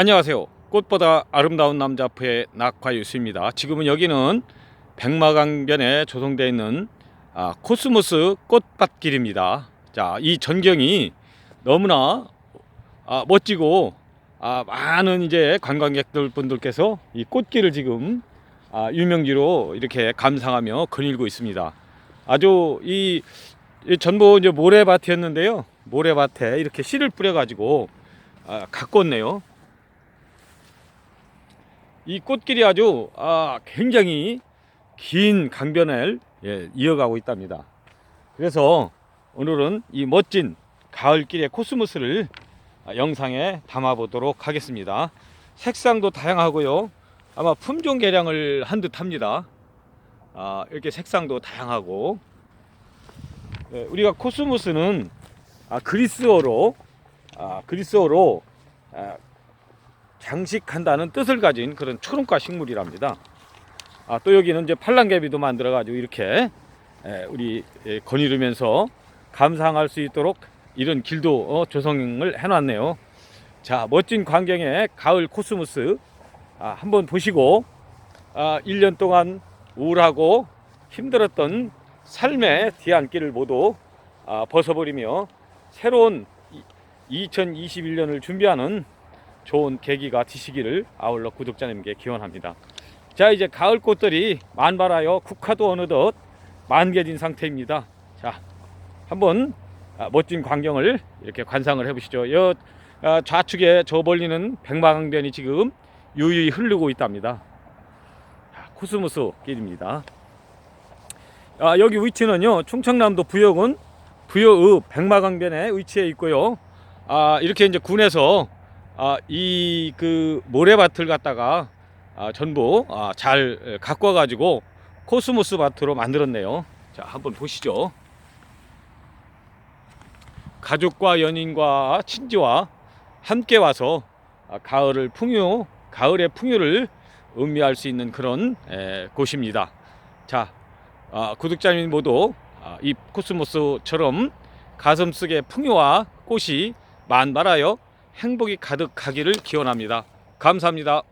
안녕하세요. 꽃보다 아름다운 남자 앞의 낙화유수입니다. 지금은 여기는 백마강변에 조성되어 있는 아, 코스모스 꽃밭길입니다. 자, 이 전경이 너무나 아, 멋지고 아, 많은 이제 관광객들 분들께서 이 꽃길을 지금 아, 유명지로 이렇게 감상하며 거닐고 있습니다. 아주 이, 이 전부 이제 모래밭이었는데요. 모래밭에 이렇게 씨를 뿌려가지고 아, 가꿨네요. 이 꽃길이 아주 아, 굉장히 긴 강변을 예, 이어가고 있답니다. 그래서 오늘은 이 멋진 가을길의 코스모스를 아, 영상에 담아보도록 하겠습니다. 색상도 다양하고요. 아마 품종 개량을 한 듯 합니다. 아, 이렇게 색상도 다양하고 예, 우리가 코스모스는 아, 그리스어로 아, 그리스어로 아, 장식한다는 뜻을 가진 그런 초롱과 식물이랍니다. 아, 또 여기는 이제 팔랑개비도 만들어 가지고 이렇게 에, 우리 에, 거니르면서 감상할 수 있도록 이런 길도 어, 조성을 해놨네요. 자, 멋진 광경의 가을 코스모스 아, 한번 보시고 아, 1년 동안 우울하고 힘들었던 삶의 뒤안길을 모두 아, 벗어버리며 새로운 2021년을 준비하는 좋은 계기가 되시기를 아울러 구독자님께 기원합니다. 자 이제 가을 꽃들이 만발하여 국화도 어느덧 만개진 상태입니다. 자 한번 아, 멋진 광경을 이렇게 관상을 해보시죠. 여 아, 좌측에 저 멀리는 백마강변이 지금 유유히 흐르고 있답니다. 자, 코스모스 길입니다. 아, 여기 위치는요 충청남도 부여군 부여읍 백마강변에 위치해 있고요. 아, 이렇게 이제 군에서 아, 이 그 모래밭을 갖다가 아, 전부 아, 잘 가꿔 가지고 코스모스 밭으로 만들었네요. 자, 한번 보시죠. 가족과 연인과 친지와 함께 와서 아, 가을을 풍요, 가을의 풍요를 음미할 수 있는 그런 에, 곳입니다. 자, 아, 구독자님 모두 아, 이 코스모스처럼 가슴 속에 풍요와 꽃이 만발하여 행복이 가득하기를 기원합니다. 감사합니다.